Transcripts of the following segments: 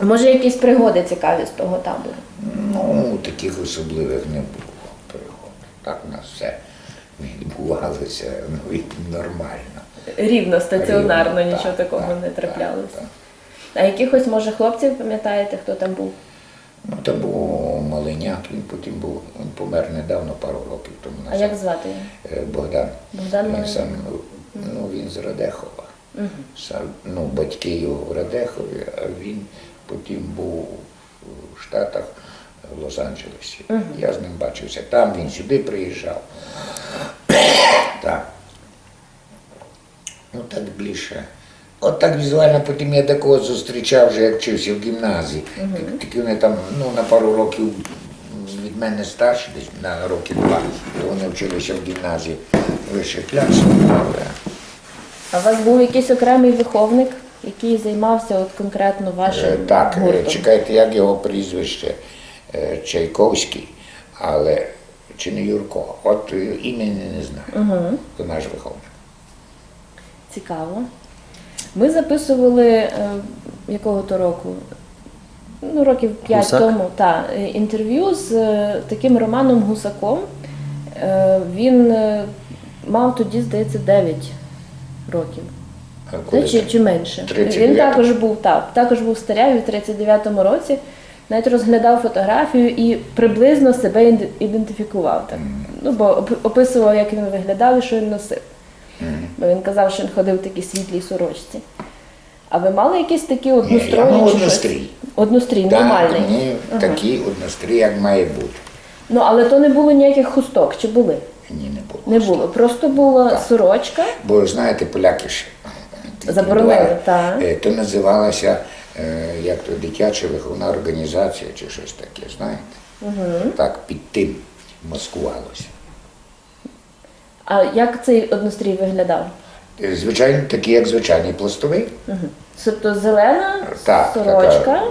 Може, якісь пригоди цікаві з того табору? Ну, таких особливих не було пригод. Так у нас все відбувалося ну, нормально. Рівно, стаціонарно, Рівно, нічого так, такого так, не траплялося. так. А якихось, може, хлопців пам'ятаєте, хто там був? Ну, то був маленяк, він потім був, він помер недавно, пару років тому А як звати його? Е, Богдан. Богдан він Маленяк. сам, ну, він з Радехова. Сам, ну, батьки його в Радехові, а він потім був в Штатах, в Лос-Анджелесі. Я з ним бачився там, він сюди приїжджав. так. Ну так більше. От так візуально потім я такого зустрічав вже, як вчився в гімназії. Так- Такі вони там ну, на пару років від мене старші, десь на роки два, то вони вчилися в гімназії вище клясу. А у вас був якийсь окремий виховник, який займався от конкретно вашим Е, Так, е, гуртом? чекайте, як його прізвище Е, Чайковський, але чи не Юрко? От імені не знаю. Угу. То наш виховник. Цікаво. Ми записували е, якого то року? Ну, років 5 Гусак? тому, та, інтерв'ю з е, таким Романом Гусаком. Е, він е, мав тоді, здається, 9 років. Та, коли чи, чи менше. 39. Він також був так, також був старявий в 39-му році. Навіть розглядав фотографію і приблизно себе ідентифікував так. Ну, бо описував, як він виглядав і що він носив. Бо він казав, що він ходив в такій світлій сорочці. А ви мали якісь такі Ні, я мав однострій. Однострій, Так, нормальний. мені Ага. такий однострій, як має бути. Ну, але то не було ніяких хусток, чи були? Ні, не було. Не було. Просто була Так. сорочка. Бо знаєте, поляки ж Заборонили, так. Е, То називалася е, як то дитяча виховна організація чи щось таке, знаєте? Угу. Так під тим маскувалося. А як цей однострій виглядав? Е, Звичайно, такий, як звичайний пластовий. Угу. Тобто зелена Так, сорочка, така,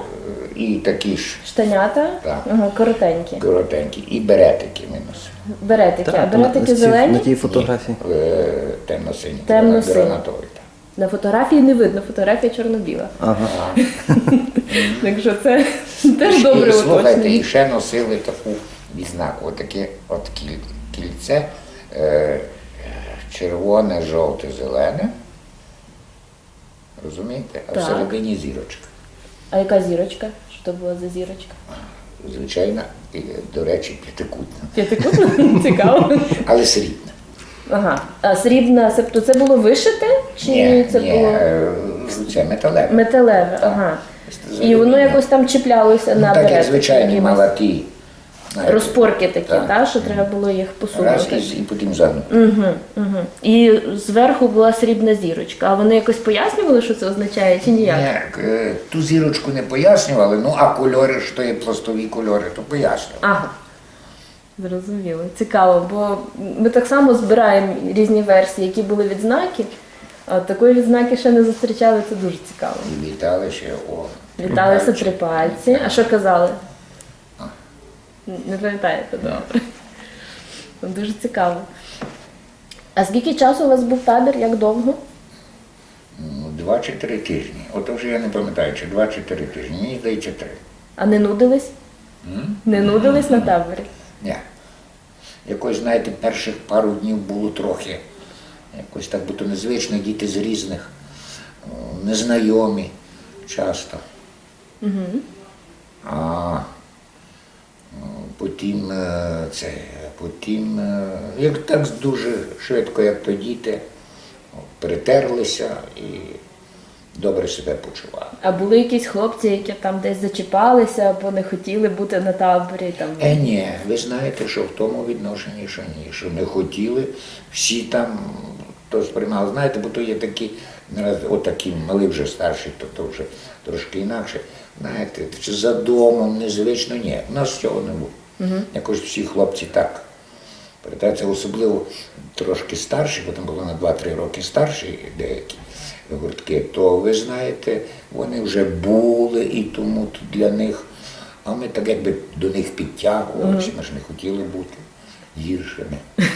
і такі ж штанята, Так. ага, коротенькі. коротенькі, і беретики ми носили. Беретики. а беретики на, зелені? на тій фотографії. Е, Темно-сині. Темно-сині. гранатові, так. На фотографії не видно, фотографія чорно-біла. Ага. Так що це теж добре слухайте, і ще носили таку відзнаку, отаке от кільце, е, червоне, жовте, зелене. Розумієте? А Так. всередині зірочка. А яка зірочка? Що то була за зірочка? Звичайно, до речі, п'ятикутна, П'ятикутна? Цікаво. але срібна. Ага. А срібна, тобто це було вишите? Чи ні, це ні, було це металеве. металеве? Ага. І воно якось там чіплялося Ну, на так як звичайні якимось. мала ті. знаєте, Розпорки такі, Так. та, що треба було їх Раз посунути. і, і потім загнути. Угу, угу. І зверху була срібна зірочка. А вони якось пояснювали, що це означає, чи ніяк? Ні, е, ту зірочку не пояснювали, ну а кольори, що є пластові кольори, то пояснювали. Ага. Зрозуміло. Цікаво, бо ми так само збираємо різні версії, які були відзнаки, а такої відзнаки ще не зустрічали, це дуже цікаво. І вітали ще о. Віталися три пальці. А що казали? Не пам'ятаєте, добре. Дуже цікаво. А скільки часу у вас був табір? Як довго? Ну, Два чи три тижні. Ото вже я не пам'ятаю, чи два чи три тижні. Мені здається три. А не нудились? Не нудились на таборі? Ні. Якось, знаєте, перших пару днів було трохи. Якось так, бо незвично діти з різних, незнайомі часто. А потім е, це, потім, е, як так дуже швидко, як то діти, притерлися і добре себе почували. А були якісь хлопці, які там десь зачіпалися або не хотіли бути на таборі? Там... Е, ні, ви знаєте, що в тому відношенні, що ні, що не хотіли, всі там то сприймали. Знаєте, бо то є такі, отакі мали вже старші, то, то вже трошки інакше. Знаєте, чи за домом незвично, ні. У нас цього не було. Якось всі хлопці так. Передаться особливо трошки старші, бо там було на 2-3 роки старші деякі гуртки, то ви знаєте, вони вже були і тому для них. А ми так якби до них підтягувалися, ми ж не хотіли бути гіршими.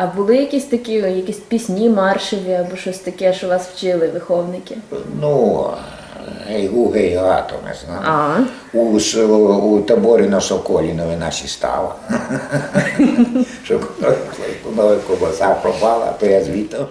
А були якісь такі, якісь пісні маршеві або щось таке, що вас вчили виховники? Ну, ей, у гей-атоми, знав. А. У, у таборі на Соколі новина ще стала. Що коли ковбаса пропала, то я звітом.